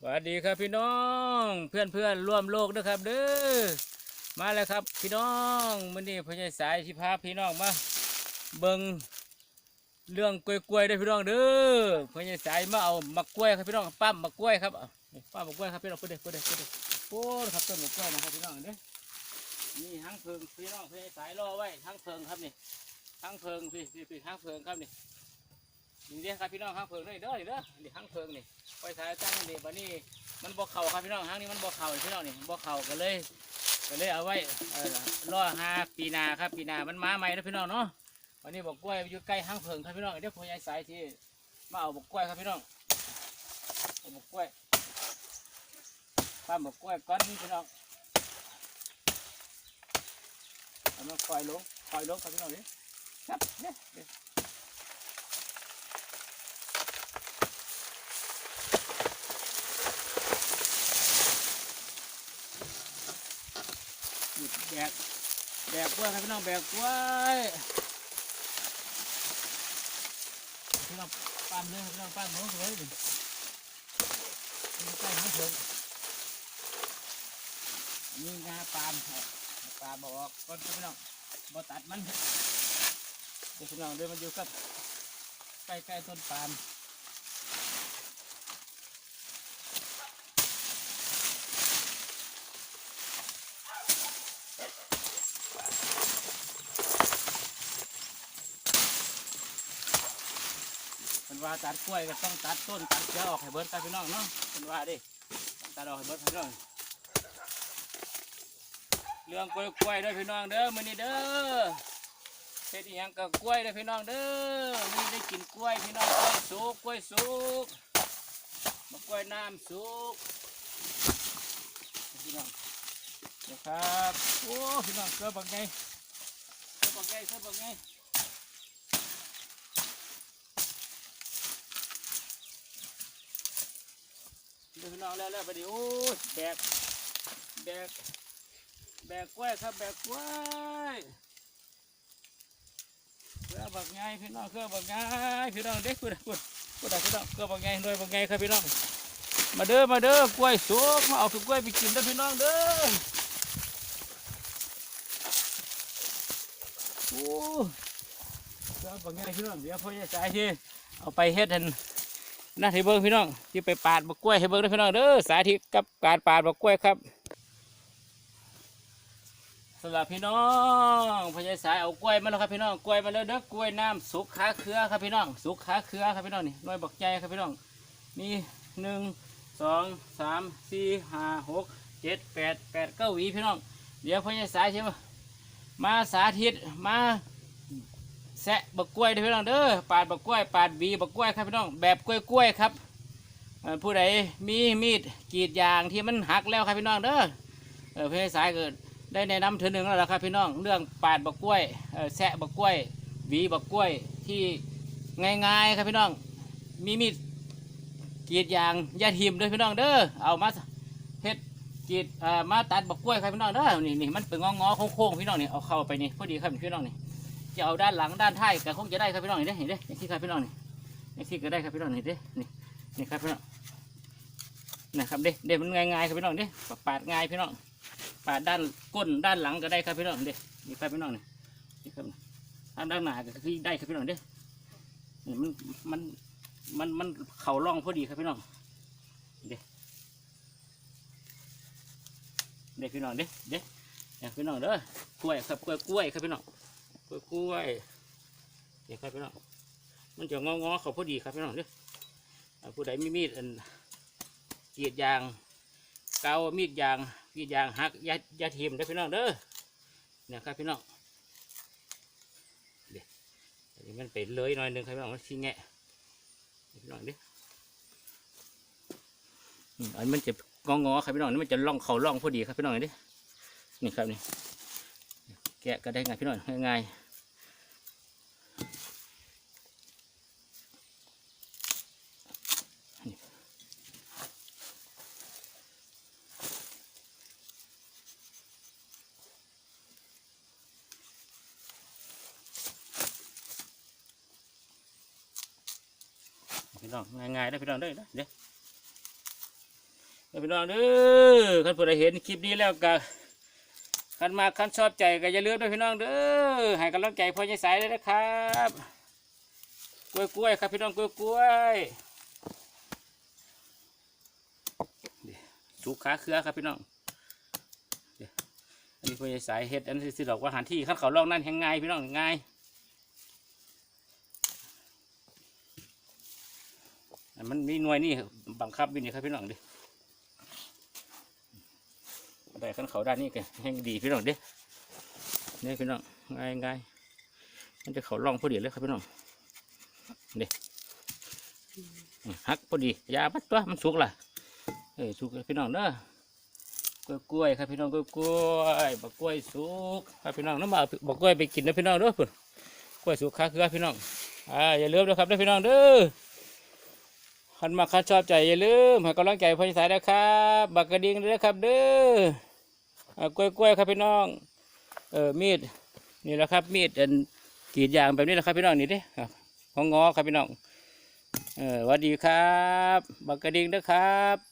สวัสดีครับพี่น้องเพื่อนเพื่อนร่วมโลกนะครับเด้อมาแล้วครับพี่น้องมื้อนี้พ่อใหญ่สายที่พาพี่น้องมาเบิ่งเรื่องกล้วยๆเด้พี่น้องเด้อพ่อใหญ่สายมาเอามะกล้วยครับพี่น้องปั้มมะกล้วยครับเอานี่ปั้มมะกล้วยครับพี่น้องเพื่อนเด้อพื่อนเด้อพื่อนเด้อโอ้ครับต้นมะกล้วยนะครับพี่น้องเด้อนี่หางเพิงพี่น้องพ่อใหญ่สายรอไว้หางเพิงครับนี่หางเพิงพี่พี่พี่หางเพิงครับนี่ นี่เด้ครับพี่น้องหางเพิงเด้อเด้อเด้อนี่หางเพิงนี่ไปถ่ายตั้งนี่บัดนี้มันบ่เข่าครับพี่น้องห้างนี้มันบ่เข่าพี่น้องนี่บ่เข่าก็เลยก็เลยเอาไว้เอ่อรอหาปีนาครับปีนามันมาใหม่นะพี่น้องเนาะวันนี้บอกกล้วยอยู่ใกล้ห้างเพิงครับพี่น้องเดี๋ยวผมยายสายที่มาเอาบอกกล้วยครับพี่น้องเอาบอกกล้วยป้าบอกกล้วยก้อนนี้พี่น้องเอามาคอยลงคอยลงครับพี่น้องนี่ครับเนี่ยเดี๋ยว หยุดแบ กแบกกล้วยครับพี่น้องแบกกล้วยพี่น้องปั้มเลยพี่น้องปั้น้องสวยดีใกล้น้องเถิงนี่งาปาล์มปาล์มบอกว่าก้อนพี่น้องบ่ตัดมันเดี๋ยวพี่น้องเดินมาอยู่กับใกล้ๆต้นปาล์ม นว่าตัดกล้วยก็ต้องตัดต้นตัดเชื้อออกให้เบิดครับพี่น้องเนาะเป็นว่าดิตัดออกให้เบิรับพี่น้องเรื่องกล้วยกล้วยๆเด้อพี่น้องเด้อมื้อนี้เด้อเฮ็ดอีหยังกับกล้วยด้อพี่น้องเด้อนี่ได้กินกล้วยพี่น้องกล้วยสุกกล้วยสุกมะกล้วยน้ำสุกพี่น้องเดี๋ยวครับโอ้พี่น้องเกลือบักไงเกลือบักไงเกลือบักไง ดูพี่น้องแล้วแล้วไปดิโอ้ยแบกแบกแบกกล้วยครับแบกกล้วยเครือบักไงพี่น้องเครือบักไงพี่น้องเด็กคุณคุณคุณพี่น้องเครือบักไงด้วยบักไงครับพี่น้อง มาเด้อมาเด้อกล้วยสุกมาเอากล้วยไปกินเด้อพี่น้องเด้อโอ้เครือบักไงพี่น้องเดี๋ยวพ่อจะจ่ายที่เอาไปเฮ็ดให้นะที่เบิ้งพี่น้องที่ไปปาดบักกล้วยให้เบิ้งด้วยพี่น้องเด้อสาธิตกับการปาดบักกล้วยครับสำหรับพี่น้องพญายสายเอากล้วยมาแล้วครับพี่น้องกล้วยมาแล้วเด้อกล้วยน้ำสุกขาเครือครับพี่น้องสุกขาเครือครับพี่น้องนี่น้อยบักใจครับพี่น้องมีหนึ่งสองสามสี่ห้าหกเจ็ดแปดแปดเก้าหวีพี่น้องเดี๋ยวพญายสายใช่ไหมมาสาธิตมา แซะบักกล้วยเด้อพี่น้องเด้อปาดบักกล้วยปาดวีบักกล้วยครับพี่น้องแบบกล้วยกล้วยๆครับผู้ใดมีมีดกรีดยางที่มันหักแล้วครับพี่น้องเด้อเออเพื่อสายเกิดได้แนะนำเธอหนึ่งแล้วละครับพี่น้องเรื่องปาดบักกล้วยแซะบักกล้วยวีบักกล้วยที่ง่ายๆครับพี่น้องมีมีดกรีดยางยาทิมเด้อพี่น้องเด้อเอามาเฮ็ดกรีดมาตัดบักกล้วยครับพี่น้องเด้อนี่นี่มันเป็นงอๆโค้งๆพี่น้องนี่เอาเข้าไปนี่พอดีครับพี่น้องนี่ จะเอาด้านหลังด้านท้ายก็คงจะได้ครับพี่น้องนี่เด้เห็นเด้อย่างที่ครับพี่น้องนี่อย่างที่ก็ได้ครับพี่น้องนี่เด้นี่นี่ครับพี่น้องนะครับเด้เด้มันง่ายๆครับพี่น้องเด้ปาดง่ายพี่น้องปาดด้านก้นด้านหลังก็ได้ครับพี่น้องเด้นี่ครับพี่น้องนี่นี่ครับด้านด้านหน้าก็คือได้ครับพี่น้องเด้นี่มันมันมันมันเข่าร่องพอดีครับพี่น้องเด้เด้พี่น้องเด้เด้พี่น้องเด้อกล้วยครับกล้วยกล้วยครับพี่น้อง กล้วยกล้วยเดี๋ยวครับพี่น้องมันจะงอๆเขาพอดีครับพี่น้องเด้ออ่าผู้ใดมีมีดอันกรีดยางเกามีดยางมีดยางหักยายาทิมเด้พี่น้องเด้อเนี่ยครับพี่น้องเดี๋ยวอันนี้มันไปเลยหน่อยหนึงครับพี่น้องมันชี้แงะพี่น้องเด้ออันมันจะงองอๆครับพี่น้องนี่มันจะล่องเขาล่องพอดีครับพี่น้องเด้อนี่ครับนี่แกะก็ได้ไงายพี่น้องง่ายๆ พี่น้องง่ายๆได้พี่น้องได้อเด้อเด้อพี่น้องเด้อคันผู้ใดเห็นคลิปนี้แล้วก็คันมาคันชอบใจก็อย่าลืมด้วยพี่น้องเด้อให้กำลังใจพ่อใหญ่สายเลยนะครับกล้วยกล้วยครับพี่น้องกล้วยกล้วยสุกขาเครือครับพี่น้องเด้อันนี้พ่อใหญ่สายเฮ็ดอันนี้สิดอกว่าหันที่ขั้นเขาลองนั่นแหงง่ายพี่น้องง่ายอัน มันมีหน่วยนี่บังคับวินี่ครับพี่น้องดิได้ขั้นเขาด้านนี้กันแห่งดีพี่น้องเด้นี่พี่น้องง่ายง่ายมันจะเขาล่องพอดีเลยครับพี่น้องเด้หักพอดียาบัดตัวมันสุกล่ะเอ้ยสุกพี่น้องเด้อกล้วยครับพี่น้องกล้วยๆบักกล้วยสุกครับพี่น้องน้ำมาบักกล้วยไปกินนะพี่น้องเด้อพุ่นกล้วยสุกค้าคือพี่น้องอ่าอย่าลืมนะครับเด้อพี่น้องเด้อ คันมาคัดชอบใจอย่าลืมให้กำลังใจพ่อสายนะครับบักกระดิ่งด้วยนะครับเด้อกล้วยกล้วยครับพี่น้อง เออมีดนี่แหละครับ มีดอันกรีดยางแบบนี้แหละครับพี่น้องนี่ดิครับของงอครับพี่น้องเออสวัสดีครับ บักกระดิ่งนะครับ